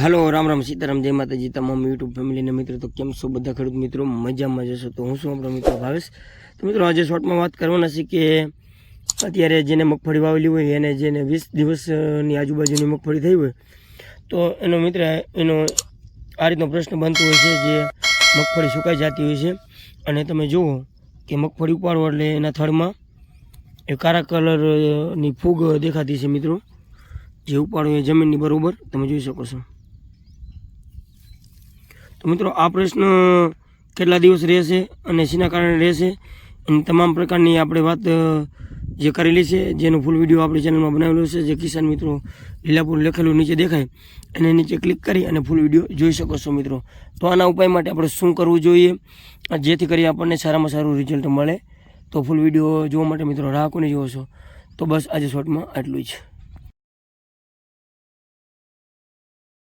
હાલો, રામ રામ, સીતારામ, જય માતાજી, તમામ યુટ્યુબ ફેમિલીના મિત્રો. તો કેમ છો બધા ખેડૂત મિત્રો? મજામાં જશો તો હું શું આપણો મિત્રો ભાવેશ? તો મિત્રો, આજે શોર્ટમાં વાત કરવાના છે કે અત્યારે જેને મગફળી વાવેલી હોય, એને જેને વીસ દિવસની આજુબાજુની મગફળી થઈ હોય, તો એનો મિત્ર, એનો આ રીતનો પ્રશ્ન બનતો હોય છે જે મગફળી સુકાઈ જતી હોય છે. અને તમે જુઓ કે મગફળી ઉપાડો એટલે એના થડમાં એ કાળા કલરની ફૂગ દેખાતી છે મિત્રો. જે ઉપાડો એ જમીનની બરોબર, તમે જોઈ શકો છો. તો મિત્રો, આ પ્રશ્ન કેટલા દિવસ રહેશે અને શેના કારણે રહેશે? એની તમામ પ્રકારની આપણે વાત જે કરેલી છે, જેનો ફૂલ વીડિયો આપણી ચેનલમાં બનાવેલો છે, જે કિસાન મિત્રો લીલાપુર લખેલું નીચે દેખાય, એને નીચે ક્લિક કરી અને ફૂલ વીડિયો જોઈ શકો છો મિત્રો. તો આના ઉપાય માટે આપણે શું કરવું જોઈએ? જેથી કરી આપણને સારામાં સારું રિઝલ્ટ મળે. તો ફૂલ વીડિયો જોવા માટે મિત્રો રાહ જોવો છો? તો બસ આજે શોર્ટમાં આટલું જ.